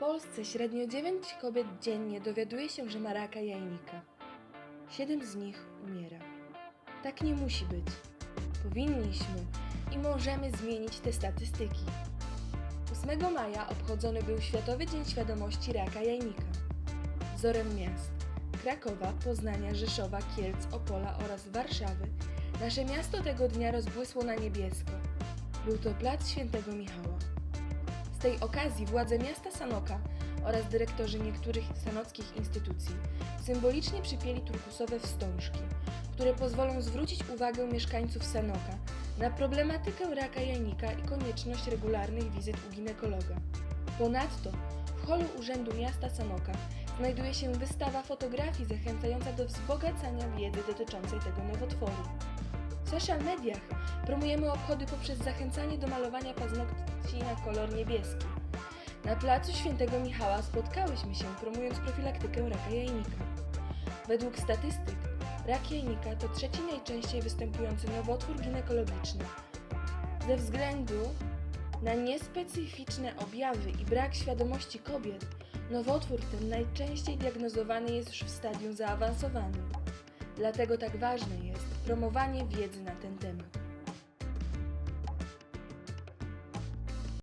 Polsce średnio 9 kobiet dziennie dowiaduje się, że ma raka jajnika. 7 z nich umiera. Tak nie musi być. Powinniśmy i możemy zmienić te statystyki. 8 maja obchodzony był Światowy Dzień Świadomości Raka Jajnika. Wzorem miast Krakowa, Poznania, Rzeszowa, Kielc, Opola oraz Warszawy nasze miasto tego dnia rozbłysło na niebiesko. Był to plac Świętego Michała. Z tej okazji władze miasta Sanoka oraz dyrektorzy niektórych sanockich instytucji symbolicznie przypięli turkusowe wstążki, które pozwolą zwrócić uwagę mieszkańców Sanoka na problematykę raka jajnika i konieczność regularnych wizyt u ginekologa. Ponadto w holu Urzędu Miasta Sanoka znajduje się wystawa fotografii zachęcająca do wzbogacania wiedzy dotyczącej tego nowotworu. Social mediach promujemy obchody poprzez zachęcanie do malowania paznokci na kolor niebieski. Na placu Świętego Michała spotkałyśmy się promując profilaktykę raka jajnika. Według statystyk rak jajnika to trzeci najczęściej występujący nowotwór ginekologiczny. Ze względu na niespecyficzne objawy i brak świadomości kobiet, nowotwór ten najczęściej diagnozowany jest już w stadium zaawansowanym. Dlatego tak ważne jest promowanie wiedzy na ten temat.